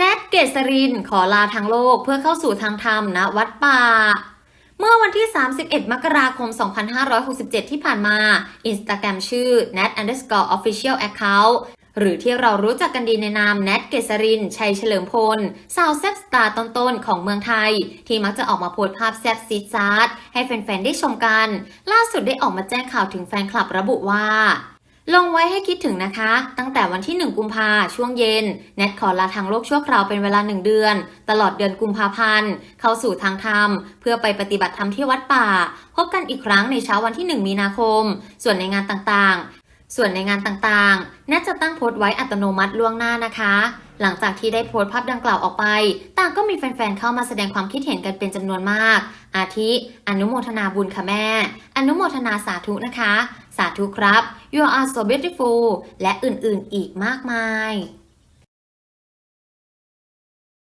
แนทเกษรินขอลาทางโลกเพื่อเข้าสู่ทางธรรมณวัดป่า เมื่อวันที่ 31 มกราคม 2567 ที่ผ่านมาอินสตาแกรมชื่อ nat underscore official account หรือที่เรารู้จักกันดีในนามแนทเกษริน ชัยเฉลิมพล สาวแซ่บสตาร์ต้นๆ ของเมืองไทย ที่มักจะออกมาโพสภาพแซ่บซีดซาร์ให้แฟนๆ ได้ชมกัน ล่าสุดได้ออกมาแจ้งข่าวถึงแฟนคลับระบุว่า ลงไว้ให้คิดถึงนะคะ ตั้งแต่วันที่ 1 กุมภาช่วงเย็น แนทขอลาทางโลกชั่วคราวเป็นเวลา 1 เดือน ตลอดเดือนกุมภาพันธ์ เข้าสู่ทางธรรม เพื่อไปปฏิบัติธรรมที่วัดป่า พบกันอีกครั้งในเช้าวันที่ 1 มีนาคม ส่วนในงานต่างๆ ส่วนในงานต่างๆ แนทจะตั้งโพสต์ไว้อัตโนมัติล่วงหน้านะคะ หลังจากที่ได้โพสต์ภาพดังกล่าวออกไป ต่างก็มีแฟนๆเข้ามาแสดงความคิดเห็นกันเป็นจำนวนมาก อาทิ อนุโมทนาบุญค่ะแม่ อนุโมทนาสาธุนะคะ สาธุครับ You are so beautiful และอื่นๆอีกมากมาย